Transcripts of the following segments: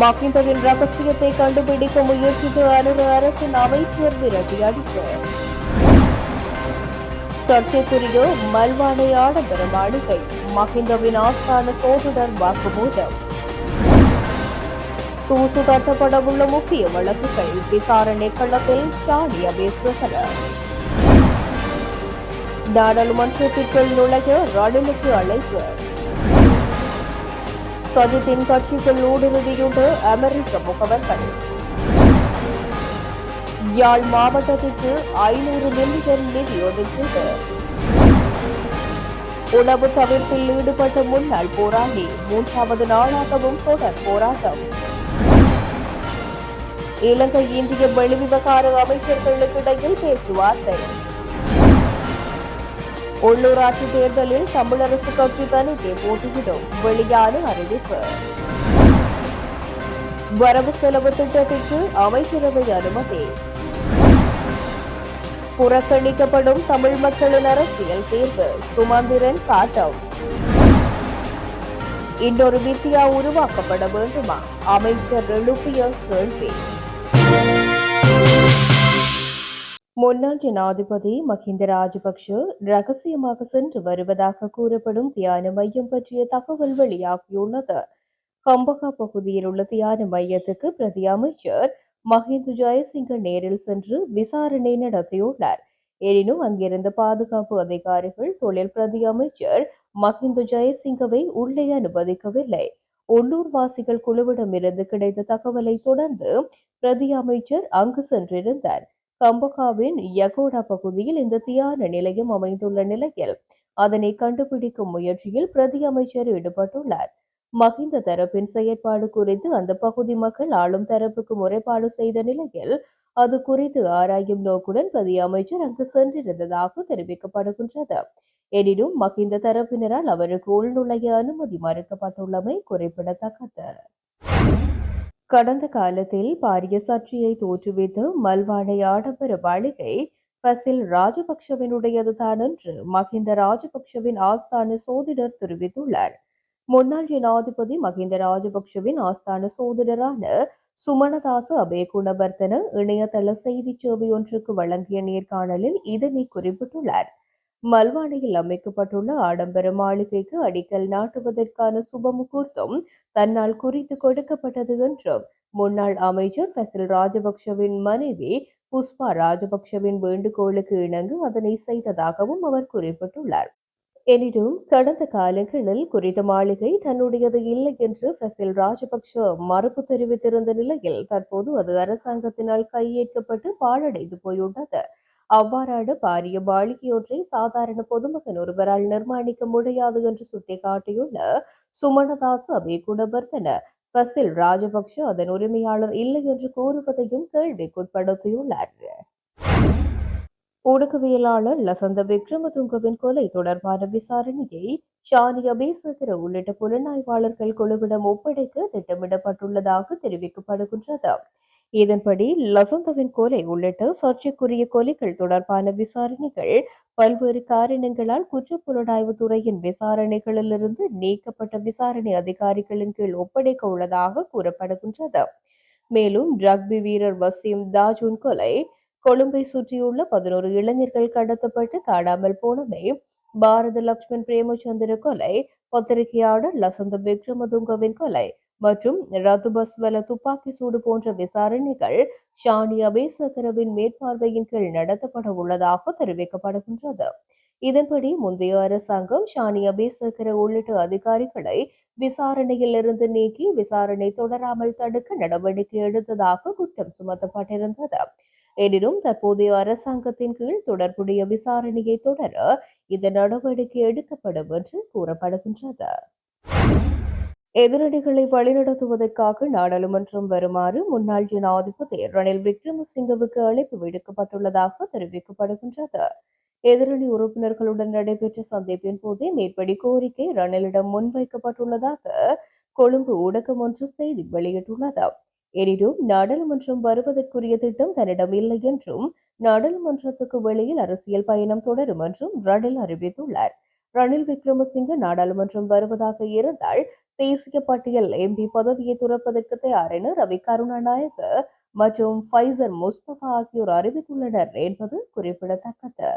மகிந்தவின் ரகசியத்தை கண்டுபிடிக்க முயற்சித்து அனுர அரசின் அமைச்சர் விரட்டி அடிப்பு சர்ச்சைக்குரிய மல்வானை ஆடம்பரம் அணுகை மகிந்தவின் ஆஸ்தான சோதனர் வாக்குமூலம். தூசு தட்டப்படவுள்ள முக்கிய வழக்குகள் விசாரணை களத்தில் ஷானி பேசுகிறார் நாடாளுமன்றத்திற்குள் நுழைய ரணிலுக்கு அழைப்பு. சஜித்தின் கட்சிக்குள் ஊடுருவியுண்டு அமெரிக்க முகவர்கள் யாழ் மாவட்டத்திற்கு ஐநூறு மில்லியன் நிதி ஒதுக்கீடு உணவு தவிர்ப்பில் ஈடுபட்ட முன்னாள் போராளி மூன்றாவது நாளாகவும் தொடர் போராட்டம் இலங்கை இந்திய வெளிவிவகார அமைச்சர்களுக்கிடையில் பேச்சுவார்த்தை உள்ளூராட்சி தேர்தலில் தமிழரசு கட்சி தனித்தே போட்டியிடும் வெளியான அறிவிப்பு. வரவு செலவு திட்டத்திற்கு அமைச்சரவை அனுமதி. புறக்கணிக்கப்படும் தமிழ் மக்களின் அரசியல் தேர்வு சுமந்திரன் காட்டம். இன்னொரு வித்தியா உருவாக்கப்பட வேண்டுமா? அமைச்சர் எழுப்பிய கேள்வி. முன்னாள் ஜனாதிபதி மஹிந்த ராஜபக்ஷ ரகசியமாக சென்று வருவதாக கூறப்படும் தியான மையம் பற்றிய தகவல் வெளியாகியுள்ளது. கம்பகா பகுதியில் உள்ள தியான மையத்துக்கு பிரதி அமைச்சர் மஹிந்த ஜெயசிங்க நேரில் சென்று விசாரணை நடத்தியுள்ளார். எனினும் அங்கிருந்த பாதுகாப்பு அதிகாரிகள் தொழில் பிரதி அமைச்சர் மஹிந்த ஜெயசிங்கவை உள்ளே அனுமதிக்கவில்லை. உள்ளூர்வாசிகள் குழுவிடமிருந்து கிடைத்த தகவலை தொடர்ந்து பிரதி அமைச்சர் அங்கு சென்றிருந்தார். கம்பகாவின் யகோடா பகுதியில் இந்த தியான நிலையம் அமைந்துள்ள நிலையில் அதனை கண்டுபிடிக்கும் முயற்சியில் பிரதி அமைச்சர் ஈடுபட்டுள்ளார். மகிந்த தரப்பின் செயற்பாடு குறித்து அந்த பகுதி மக்கள் ஆளும் தரப்புக்கு முறைப்பாடு செய்த நிலையில் அது குறித்து ஆராயும் நோக்குடன் பிரதி அமைச்சர் அங்கு சென்றிருந்ததாக தெரிவிக்கப்படுகின்றது. எனினும் மகிந்த தரப்பினரால் அவருக்கு உள்நுழைய அனுமதி மறுக்கப்பட்டுள்ளமை குறிப்பிடத்தக்கது. கடந்த காலத்தில் பாரிய சர்ச்சையை தோற்றுவித்து மல்வானை ஆடம்பர மாளிகை பசில் ராஜபக்ஷவினுடையது தான் என்று மஹிந்த ராஜபக்ஷவின் ஆஸ்தான சோதிடர் தெரிவித்துள்ளார். முன்னாள் ஜனாதிபதி மஹிந்த ராஜபக்ஷவின் ஆஸ்தான சோதிடரான சுமணதாச அபேகுணவர்த்தன இணையதள செய்தி சேவை ஒன்றுக்கு வழங்கிய நேர்காணலில் இதனை குறிப்பிட்டுள்ளார். மல்வானையில் அமைக்கப்பட்டுள்ள ஆடம்பர மாளிகைக்கு அடிக்கல் நாட்டுவதற்கான சுப முகூர்த்தம் தன்னால் குறித்து கொடுக்கப்பட்டது என்றும் முன்னாள் அமைச்சர் பெசில் ராஜபக்ஷவின் மனைவி புஷ்பா ராஜபக்ஷவின் வேண்டுகோளுக்கு இணங்க அதனை செய்ததாகவும் அவர் குறிப்பிட்டுள்ளார். எனினும் கடந்த காலங்களில் குறித்த மாளிகை தன்னுடையது இல்லை என்று பெசில் ராஜபக்ஷ மறுப்பு தெரிவித்திருந்த நிலையில் தற்போது அது அரசாங்கத்தினால் கையேற்கப்பட்டு பாழடைந்து போயுள்ளது. அவ்வாறான பாரிய மாளிகையொன்றை சாதாரண பொதுமகன் ஒருவரால் நிர்மாணிக்க முடியாது என்று சுட்டிக்காட்டியுள்ள சுமணதாஸ் அபேகுணவர்தன பசில் ராஜபக்ஷ அதன் உரிமையாளர் இல்லை என்று கூறுவதையும் கேள்விக்குட்படுத்தியுள்ளார். ஊடகவியலாளர் லசந்த விக்ரமதுங்கவின் கொலை தொடர்பான விசாரணையை ஷானி அபேசகர உள்ளிட்ட புலனாய்வாளர்கள் குழுவிடம் ஒப்படைக்க திட்டமிடப்பட்டுள்ளதாக தெரிவிக்கப்படுகின்றது. இதன்படி லசந்தவின் கொலை உள்ளிட்ட சர்ச்சைக்குரிய கொலைகள் தொடர்பான விசாரணைகள் பல்வேறு காரணங்களால் குற்றப்புலனாய்வு துறையின் விசாரணைகளிலிருந்து நீக்கப்பட்ட விசாரணை அதிகாரிகளின் கீழ் ஒப்படைக்க உள்ளதாக கூறப்படுகின்றது. மேலும் ரக்பி வீரர் வசீம் தாஜூன் கொலை கொழும்பை சுற்றியுள்ள பதினோரு இளைஞர்கள் கடத்தப்பட்டு காணாமல் போனமை பாரத லக்ஷ்மண் பிரேமச்சந்திர கொலை பத்திரிகையாளர் லசந்த விக்ரமதுங்கவின் கொலை மற்றும் ரத்துபஸ்வல துப்பாக்கி சூடு போன்ற விசாரணைகள் ஷானி அபேசகரவின் மேற்பார்வையின் கீழ் நடத்தப்பட உள்ளதாக தெரிவிக்கப்படுகின்றது. இதன்படி முந்தைய அரசாங்கம் ஷானி அபேசகர உள்ளிட்ட அதிகாரிகளை விசாரணையில் இருந்து நீக்கி விசாரணை தொடராமல் தடுக்க நடவடிக்கை எடுத்ததாக குற்றம் சுமத்தப்பட்டிருந்தது. எனினும் தற்போதைய அரசாங்கத்தின் கீழ் தொடர்புடைய விசாரணையை தொடர இந்த நடவடிக்கை எடுக்கப்படும் என்று கூறப்படுகின்றது. எதிரணிகளை வழிநடத்துவதற்காக நாடாளுமன்றம் வருமாறு முன்னாள் ஜனாதிபதி ரணில் விக்ரமசிங்கவுக்கு அழைப்பு விடுக்கப்பட்டுள்ளதாக தெரிவிக்கப்படுகின்றது. எதிரணி உறுப்பினர்களுடன் நடைபெற்ற சந்திப்பின் போதே மேற்படி கோரிக்கை ரணிலிடம் முன்வைக்கப்பட்டுள்ளதாக கொழும்பு ஊடகம் ஒன்று செய்தி வெளியிட்டுள்ளது. எனினும் நாடாளுமன்றம் வருவதற்குரிய திட்டம் தன்னிடம் இல்லை என்றும் நாடாளுமன்றத்துக்கு வெளியில் அரசியல் பயணம் தொடரும் என்றும் ரணில் அறிவித்துள்ளார். ரணில் விக்ரமசிங்க நாடாளுமன்றம் வருவதாக இருந்தால் தேசிய பட்டியல் எம்பி பதவியை துறப்பதற்கு தயார் என ரவி கருணாநாயக்க மற்றும் ஃபைசர் முஸ்தபா ஆகியோர் அறிவித்துள்ளனர் என்பது குறிப்பிடத்தக்கது.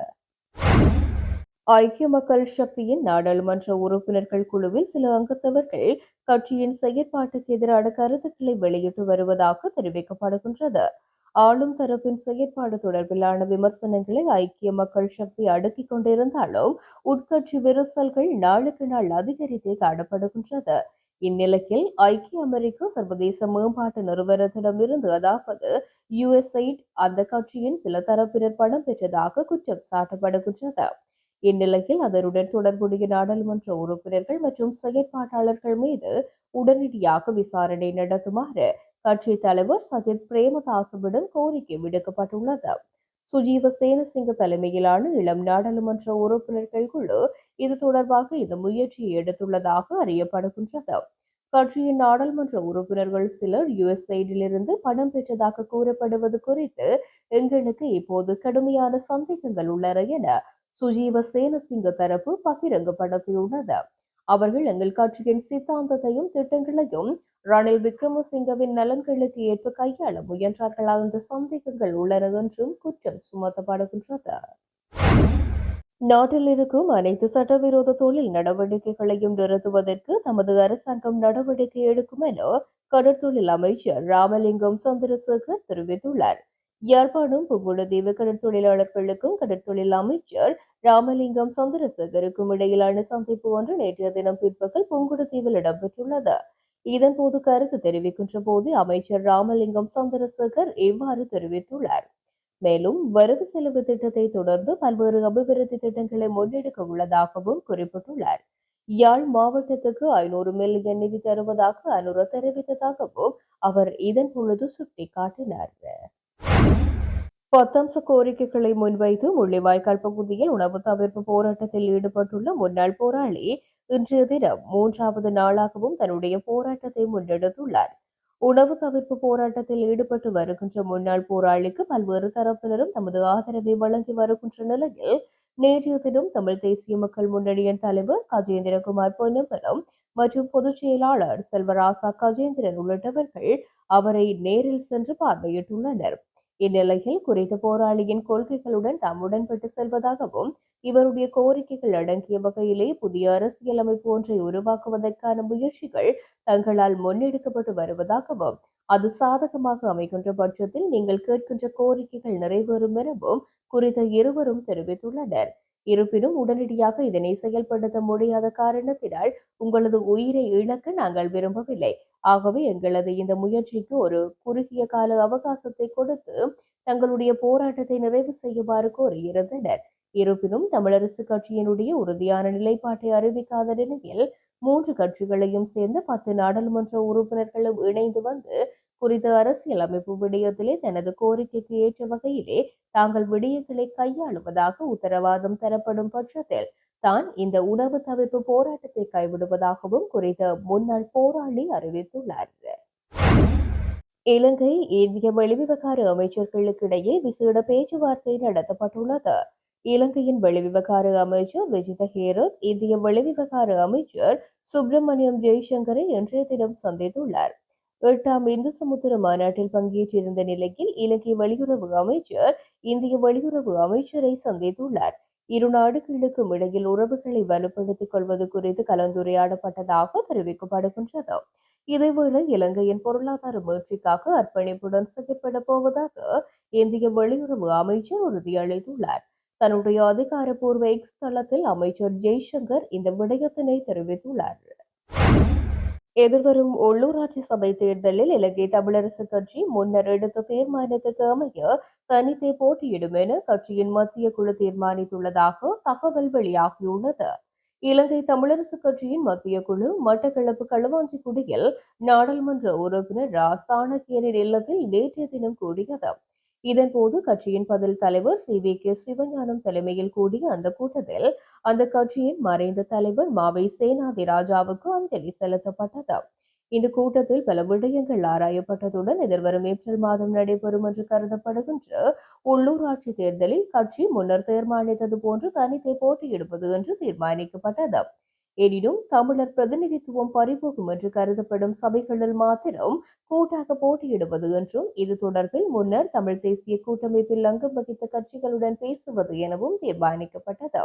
ஐக்கிய மக்கள் சக்தியின் நாடாளுமன்ற உறுப்பினர்கள் குழுவில் சில அங்கத்தவர்கள் கட்சியின் செயற்பாட்டுக்கு எதிரான கருத்துக்களை வெளியிட்டு வருவதாக தெரிவிக்கப்படுகின்றது. ஆளும் தரப்பின் செயற்பாடு தொடர்பிலான விமர்சனங்களை ஐக்கிய மக்கள் சக்தி அடுக்கிக் கொண்டிருந்தாலும் உட்கட்சி விரிசல்கள் நாளுக்கு நாள் அதிகரித்தே காணப்படுகின்றது. இந்நிலையில் ஐக்கிய அமெரிக்க சர்வதேச மேம்பாட்டு நிறுவனத்திடமிருந்து அதாவது யுஎஸ்ஐட் அந்த கட்சியின் சில தரப்பினர் பணம் பெற்றதாக குற்றம் சாட்டப்படுகின்றது. இந்நிலையில் அதனுடன் தொடர்புடைய நாடாளுமன்ற உறுப்பினர்கள் மற்றும் செயற்பாட்டாளர்கள் மீது உடனடியாக விசாரணை நடத்துமாறு கட்சி தலைவர் சஜித் பிரேமதாசவிடம் கோரிக்கை விடுக்கப்பட்டுள்ளது. சுஜீவ சேனசிங்க தலைமையிலான இளம் நாடாளுமன்ற உறுப்பினர்கள் குழு இது தொடர்பாக இந்த முயற்சியை எடுத்துள்ளதாக அறியப்படுகின்றது. கட்சியின் நாடாளுமன்ற உறுப்பினர்கள் சிலர் யுஎஸ்ஐடிலிருந்து பணம் பெற்றதாக கூறப்படுவது குறித்து எங்களுக்கு இப்போது கடுமையான சந்தேகங்கள் உள்ளன என சுஜீவ சேனசிங்க தரப்பு பகிரங்கப்படுத்தியுள்ளது. அவர்கள் எங்கள் கட்சியின் சித்தாந்தத்தையும் திட்டங்களையும் ரணில் விக்ரமசிங்கவின் நலன்களுக்கு ஏற்ப கையாள முயன்றார்களா என்ற சந்தேகங்கள் உள்ளன என்றும் குற்றம் சுமத்தப்படுகின்றது. நாட்டில் இருக்கும் அனைத்து சட்டவிரோத தொழில் நடவடிக்கைகளையும் நிறுத்துவதற்கு தமது அரசாங்கம் நடவடிக்கை எடுக்கும் என கடற்தொழில் அமைச்சர் ராமலிங்கம் சந்திரசேகர் தெரிவித்துள்ளார். யாழ்ப்பாணம் புங்குடுதீவு கடற்தொழிலாளர்களுக்கும் கடற்தொழில் அமைச்சர் ராமலிங்கம் சந்திரசேகருக்கும் இடையிலான சந்திப்பு ஒன்று நேற்றைய தினம் பிற்பகல் புங்குடுதீவில் இடம்பெற்றுள்ளது. இதன்போது கருத்து தெரிவிக்கின்ற போது அமைச்சர் ராமலிங்கம் சந்திரசேகர் இவ்வாறு தெரிவித்துள்ளார். மேலும் வரவு செலவு திட்டத்தை தொடர்ந்து பல்வேறு அபிவிருத்தி திட்டங்களை முன்னெடுக்க உள்ளதாகவும் குறிப்பிட்டுள்ளார். யாழ் மாவட்டத்துக்கு ஐநூறு மில்லியன் நிதி தருவதாக அனுர தெரிவித்ததாகவும் அவர் இதன் பொழுது சுட்டிக்காட்டினார். பத்தம்ச கோரிக்கைகளை முன்வைத்து முள்ளிவாய்க்கால் பகுதியில் உணவு தவிர்ப்பு போராட்டத்தில் ஈடுபட்டுள்ள முன்னாள் போராளி இன்றைய தினம் மூன்றாவது நாளாகவும் தன்னுடைய போராட்டத்தை முன்னெடுத்துள்ளார். உணவு தவிர்ப்பு போராட்டத்தில் ஈடுபட்டு வருகின்ற முன்னாள் போராளிக்கு பல்வேறு தரப்பினரும் தமது ஆதரவை வழங்கி வருகின்ற நிலையில் நேற்றைய தினம் தமிழ் தேசிய மக்கள் முன்னணியின் தலைவர் கஜேந்திரகுமார் பொன்னம்பலம் மற்றும் பொதுச் செயலாளர் செல்வராசா கஜேந்திரன் உள்ளிட்டவர்கள் அவரை நேரில் சென்று பார்வையிட்டுள்ளனர். இந்நிலையில் குறித்த போராளியின் கொள்கைகளுடன் தாம் உடன்பட்டு செல்வதாகவும் இவருடைய கோரிக்கைகள் அடங்கிய வகையிலே புதிய அரசியலமைப்பு ஒன்றை உருவாக்குவதற்கான முயற்சிகள் தங்களால் முன்னெடுக்கப்பட்டு வருவதாகவும் அது சாதகமாக அமைகின்ற பட்சத்தில் நீங்கள் கேட்கின்ற கோரிக்கைகள் நிறைவேறும் எனவும் குறித்த இருவரும் தெரிவித்துள்ளனர். இருப்பினும் உடனடியாக இதனை செயல்படுத்த முடியாத காரணத்தினால் உங்களது உயிரை இழக்க நாங்கள் விரும்பவில்லை. ஆகவே எங்களது இந்த முயற்சிக்கு ஒரு குறுகிய கால அவகாசத்தை கொடுத்து தங்களுடைய போராட்டத்தை நிறைவு செய்யுமாறு கோரியிருந்தனர். இருப்பினும் தமிழரசு கட்சியினுடைய உறுதியான நிலைப்பாட்டை அறிவிக்காத நிலையில் மூன்று கட்சிகளையும் சேர்ந்த பத்து நாடாளுமன்ற உறுப்பினர்களும் இணைந்து வந்து குறித்த அரசியலமைப்பு விடயத்திலே தனது கோரிக்கைக்கு ஏற்ற வகையிலே தாங்கள் விடயங்களை கையாளுவதாக உத்தரவாதம் தரப்படும் பட்சத்தில் தான் இந்த உணவு தவிர்ப்பு போராட்டத்தை கைவிடுவதாகவும் குறித்த முன்னாள் போராளி அறிவித்துள்ளார். இலங்கை இந்திய வெளிவிவகார அமைச்சர்களுக்கு இடையே விசேட பேச்சுவார்த்தை நடத்தப்பட்டுள்ளது. இலங்கையின் வெளிவிவகார அமைச்சர் விஜித ஹேரத் இந்திய வெளிவிவகார அமைச்சர் சுப்பிரமணியம் ஜெய்சங்கரை இன்றைய தினம் சந்தித்துள்ளார். எட்டாம் இந்து சமுத்திர மாநாட்டில் பங்கேற்றிருந்த நிலையில் இலங்கை வெளியுறவு அமைச்சர் இந்திய வெளியுறவு அமைச்சரை சந்தித்துள்ளார். இரு நாடுகளுக்கும் இடையில் உறவுகளை வலுப்படுத்திக் கொள்வது குறித்து கலந்துரையாடப்பட்டதாக தெரிவிக்கப்படுகின்றது. இதேவேளை இலங்கையின் பொருளாதார முயற்சிக்காக அர்ப்பணிப்புடன் செயற்பட போவதாக இந்திய வெளியுறவு அமைச்சர் உறுதியளித்துள்ளார். தன்னுடைய அதிகாரப்பூர்வ எக்ஸ் தளத்தில் அமைச்சர் ஜெய்சங்கர் இந்த விடயத்தினை தெரிவித்துள்ளார். எதிர்வரும் உள்ளூராட்சி சபை தேர்தலில் இலங்கை தமிழரசு கட்சி முன்னர் எடுத்த தீர்மானத்துக்கு அமைய தனித்தே போட்டியிடும் என கட்சியின் மத்திய குழு தீர்மானித்துள்ளதாக தகவல் வெளியாகியுள்ளது. இலங்கை தமிழரசு கட்சியின் மத்திய குழு மட்டக்களப்பு களுவாஞ்சிக்குடியில் நாடாளுமன்ற உறுப்பினர் ரா இல்லத்தில் நேற்றைய தினம் கூடியது. இதன்போது கட்சியின் பதில் தலைவர் சி. வி. கே. சிவஞானம் தலைமையில் கூடிய அந்த கூட்டத்தில் அந்த கட்சியின் மறைந்த தலைவர் மாவை சேனாதி ராஜாவுக்கு அஞ்சலி செலுத்தப்பட்டது. இந்த கூட்டத்தில் பல விடயங்கள் ஆராயப்பட்டதுடன் எதிர்வரும் ஏப்ரல் மாதம் நடைபெறும் என்று கருதப்படுகின்ற உள்ளூராட்சி தேர்தலில் கட்சி முன்னர் தீர்மானித்தது போன்று தனித்தே போட்டியிடுவது என்று தீர்மானிக்கப்பட்டது. எனினும் தமிழர் பிரதிநிதித்துவம் பறிபோகும் என்று கருதப்படும் சபைகளில் மாத்திரம் கூட்டாக போட்டியிடுவது என்றும் இது தொடர்பில் முன்னர் தமிழ் தேசிய கூட்டமைப்பில் அங்கம் வகித்த கட்சிகளுடன் பேசுவது எனவும் தீர்மானிக்கப்பட்டது.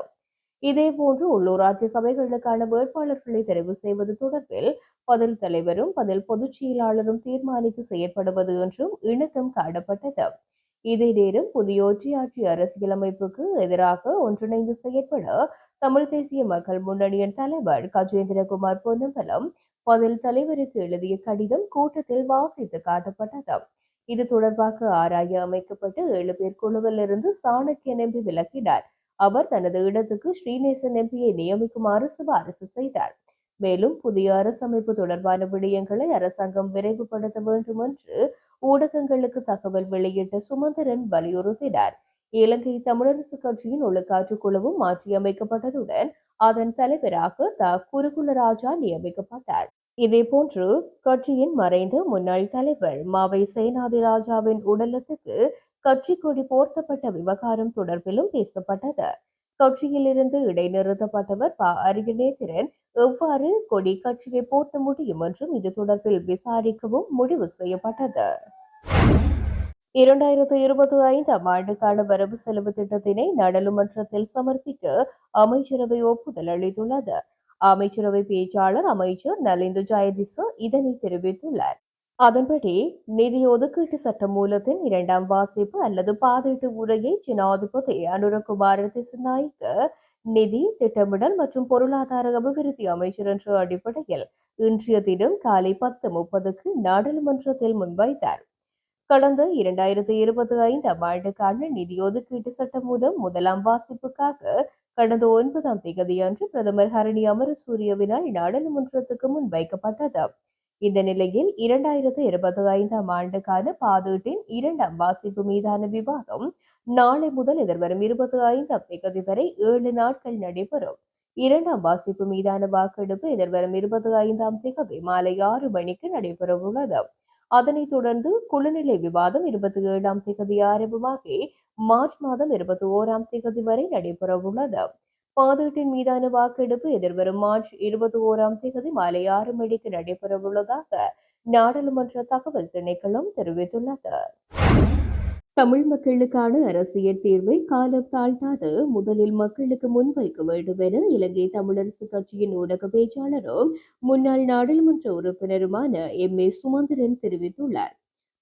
இதேபோன்று உள்ளூராட்சி சபைகளுக்கான வேட்பாளர்களை தெரிவு செய்வது தொடர்பில் பதில் தலைவரும் பதில் பொதுச் செயலாளரும் தீர்மானித்து செயற்படுவது என்றும் இணக்கம் காணப்பட்டது இதே நேரம் புதிய ஒற்றையாட்சி அரசியலமைப்புக்கு எதிராக ஒன்றிணைந்து செயற்பட தமிழ் தேசிய மக்கள் முன்னணியின் தலைவர் கஜேந்திரகுமார் பொன்னம்பலம் பதில் தலைவருக்கு எழுதிய கடிதம் கூட்டத்தில் வாசித்து காட்டப்பட்டது. இது தொடர்பாக ஆராய அமைக்கப்பட்டு ஏழு பேர் குழுவில் இருந்து சாணக்கியன் எம்பி விலக்கினார் அவர் தனது இடத்துக்கு ஸ்ரீநேசன் எம்பியை நியமிக்குமாறு சிபாரிசு செய்தார். மேலும் புதிய அரசமைப்பு தொடர்பான விடயங்களை அரசாங்கம் விரைவுபடுத்த வேண்டும் என்று ஊடகங்களுக்கு தகவல் வெளியிட்ட சுமந்திரன் வலியுறுத்தினார். இலங்கை தமிழரசு கட்சியின் ஒழுக்காற்று குழுவும் மாற்றியமைக்கப்பட்டதுடன் அதன் தலைவராக த. குருகுலராஜா நியமிக்கப்பட்டார். இதேபோன்று கட்சியின் மறைந்த முன்னாள் தலைவர் மாவை சேனாதி ராஜாவின் உடலத்துக்கு கட்சி கொடி போர்த்தப்பட்ட விவகாரம் தொடர்பிலும் பேசப்பட்டது. கட்சியிலிருந்து இடைநிறுத்தப்பட்டவர் ப. அரியநேத்திரன் எவ்வாறு கொடி கட்சியை போர்த்த முடியும் என்றும் இது தொடர்பில் விசாரிக்கவும் முடிவு செய்யப்பட்டது. இரண்டாயிரத்து இருபத்தி ஐந்தாம் ஆண்டுக்கான வரவு செலவு திட்டத்தினை நாடாளுமன்றத்தில் சமர்ப்பிக்க அமைச்சரவை ஒப்புதல் அளித்துள்ளது. அமைச்சரவை பேச்சாளர் அமைச்சர் நலிந்து ஜெயதிச இதனை தெரிவித்துள்ளார். அதன்படி நிதி ஒதுக்கீட்டு சட்ட மூலத்தின் இரண்டாம் வாசிப்பு அல்லது பாதீட்டு உரையை ஜனாதிபதி அனுரகுமார திசுநாய்க்கு நிதி திட்டமிடல் மற்றும் பொருளாதார அபிவிருத்தி அமைச்சர் என்ற அடிப்படையில் இன்றைய தினம் காலை பத்து முப்பதுக்கு நாடாளுமன்றத்தில் முன்வைத்தார். கடந்த இரண்டாயிரத்தி இருபத்தி ஐந்தாம் ஆண்டுக்கான நிதி ஒதுக்கீட்டு சட்டம் மூலம் முதலாம் வாசிப்புக்காக கடந்த ஒன்பதாம் தேதியன்று பிரதமர் ஹரணி அமரசூரியவினால் நாடாளுமன்றத்துக்கு முன் வைக்கப்பட்டது. இந்த நிலையில் இரண்டாயிரத்து இருபத்தி ஐந்தாம் ஆண்டுக்கான பாதீட்டின் இரண்டாம் வாசிப்பு மீதான விவாதம் நாளை முதல் எதிர்வரும் இருபத்தி ஐந்தாம் தேதி வரை ஏழு நாட்கள் நடைபெறும். இரண்டாம் வாசிப்பு மீதான வாக்கெடுப்பு எதிர்வரும் இருபத்தி ஐந்தாம் தேதி மாலை ஆறு மணிக்கு நடைபெறவுள்ளது. அதனைத் தொடர்ந்து குழுநிலை விவாதம் இருபத்தி ஏழாம் தேதி ஆரம்பமாகி மார்ச் மாதம் இருபத்தி ஓராம் தேதி வரை நடைபெறவுள்ளது பாதீட்டின் மீதான வாக்கெடுப்பு எதிர்வரும் மார்ச் இருபத்தி ஓராம் தேதி மாலை ஆறு மணிக்கு நடைபெறவுள்ளதாக நாடாளுமன்ற தகவல் திணைக்களம் தெரிவித்துள்ளது. தமிழ் மக்களுக்கான அரசியல் தீர்வை காலம் தாழ்த்தாது. முதலில் மக்களுக்கு முன்வைக்க வேண்டும் என இலங்கை தமிழரசு கட்சியின் ஊடக பேச்சாளரும் முன்னாள் நாடாளுமன்ற உறுப்பினருமான எம். ஏ. சுமந்திரன் தெரிவித்துள்ளார்.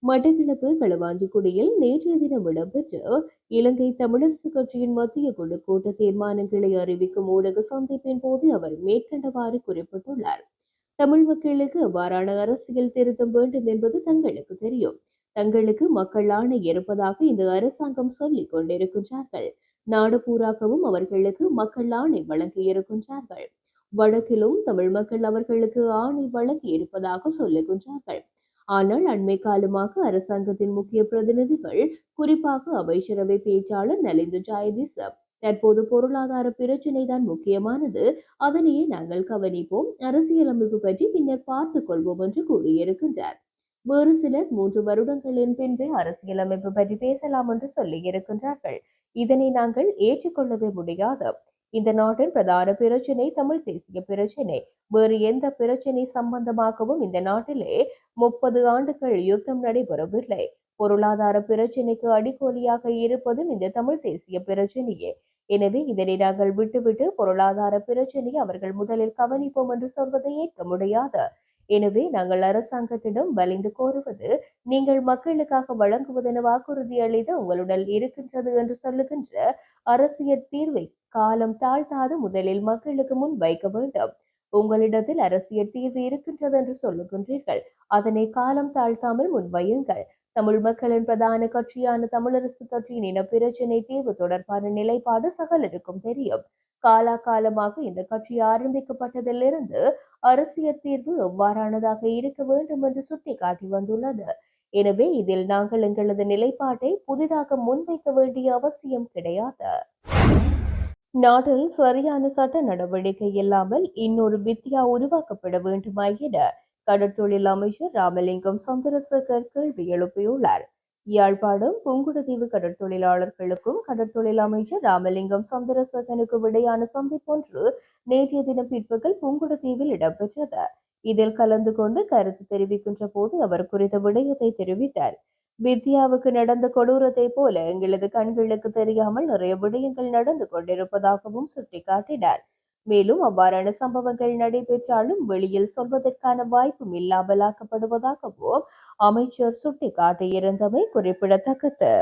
மட்டக்கிழப்பு களுவாஞ்சிக்குடியில் நேற்றைய தினம் இடம்பெற்ற இலங்கை தமிழரசு கட்சியின் மத்திய குழு கூட்ட தீர்மானங்களை அறிவிக்கும் ஊடக சந்திப்பின் போது அவர் மேற்கண்டவாறு குறிப்பிட்டுள்ளார். தமிழ் மக்களுக்கு அவ்வாறான அரசியல் திருத்தம் வேண்டும் என்பது தங்களுக்கு தெரியும். தங்களுக்கு மக்கள் ஆணை இருப்பதாக இந்த அரசாங்கம் சொல்லிக் கொண்டிருக்கின்றார்கள். நாடு பூராகவும் அவர்களுக்கு மக்கள் ஆணை வழங்கி இருக்கின்றார்கள். வடக்கிலும் தமிழ் மக்கள் அவர்களுக்கு ஆணை வழங்கி இருப்பதாக சொல்லுகின்றார்கள். ஆனால் அண்மை காலமாக அரசாங்கத்தின் முக்கிய பிரதிநிதிகள் குறிப்பாக அமைச்சரவை பேச்சாளர் நலிந்து ஜாயதிச தற்போது பொருளாதார பிரச்சினை தான் முக்கியமானது. அதனையே நாங்கள் கவனிப்போம். அரசியலமைப்பு பற்றி பின்னர் பார்த்துக் கொள்வோம் என்று கூறியிருக்கின்றார். வேறு சிலர் மூன்று வருடங்களின் பின்பே அரசியலமைப்பு பற்றி பேசலாம் என்று சொல்லி இருக்கின்றார்கள். இதனை நாங்கள் ஏற்றுக்கொள்ளவே முடியாது. இந்த நாட்டின் பிரதான பிரச்சனை தமிழ் தேசிய பிரச்சனை. வேறு எந்த பிரச்சினை சம்பந்தமாகவும் இந்த நாட்டிலே முப்பது ஆண்டுகள் யுத்தம் நடைபெறவில்லை. பொருளாதார பிரச்சினைக்கு அடிக்கோலியாக இருப்பதும் இந்த தமிழ் தேசிய பிரச்சனையே. எனவே இதனை நாங்கள் விட்டுவிட்டு பொருளாதார பிரச்சினை அவர்கள் முதலில் கவனிப்போம் என்று சொல்வதை ஏற்க முடியாது. எனவே நாங்கள் அரசாங்கத்திடம் வலிந்து கோருவது நீங்கள் மக்களுக்காக வழங்குவதென வாக்குறுதி அளித்து உங்களுடன் இருக்கின்றது என்று சொல்லுகின்ற அரசியல் தீர்வை காலம் தாழ்த்தாது முதலில் மக்களுக்கு முன் வைக்க வேண்டும். உங்களிடத்தில் அரசியல் தீர்வு இருக்கின்றது என்று சொல்லுகின்றீர்கள். அதனை காலம் தாழ்த்தாமல் முன்வையுங்கள். தமிழ் மக்களின் பிரதான கட்சியான தமிழரசு கட்சியின் இனப்பிரச்சினை தீர்வு தொடர்பான நிலைப்பாடு சகலருக்கும் தெரியும். காலாகாலமாக இந்த கட்சி ஆரம்பிக்கப்பட்டதிலிருந்து அரசியல் தீர்வு எவ்வாறானதாக இருக்க வேண்டும் என்று சுட்டிக்காட்டி வந்துள்ளது. எனவே இதில் நாங்கள் எங்களது நிலைப்பாட்டை புதிதாக முன்வைக்க வேண்டிய அவசியம் கிடையாது. நாட்டில் சரியான சட்ட நடவடிக்கை இல்லாமல் இன்னொரு வித்தியா உருவாக்கப்பட வேண்டுமா என கடற்தொழில் அமைச்சர் ராமலிங்கம் சந்திரசேகர் கேள்வி எழுப்பியுள்ளார். யாழ்ப்பாணம் புங்குடுதீவு கடற்தொழிலாளர்களுக்கும் கடற்தொழில் அமைச்சர் ராமலிங்கம் சந்திரசேகனுக்கும் இடையான சந்திப்பொன்று நேற்றைய தினம் பிற்பகல் புங்குடுதீவில் இடம்பெற்றது. இதில் கலந்து கொண்டு கருத்து தெரிவிக்கின்ற போது அவர் குறித்த விடயத்தை தெரிவித்தார். வித்யாவுக்கு நடந்த கொடூரத்தை போல எங்களது கண்களுக்கு தெரியாமல் நிறைய விடயங்கள் நடந்து கொண்டிருப்பதாகவும் சுட்டிக்காட்டினார். மேலும் அவ்வாறான சம்பவங்கள் நடைபெற்றாலும் வெளியில் சொல்வதற்கான வாய்ப்பும் இல்லாமலாக்கப்படுவதாகவும் அமைச்சர் சுட்டிக்காட்டியிருந்தமை குறிப்பிடத்தக்கது.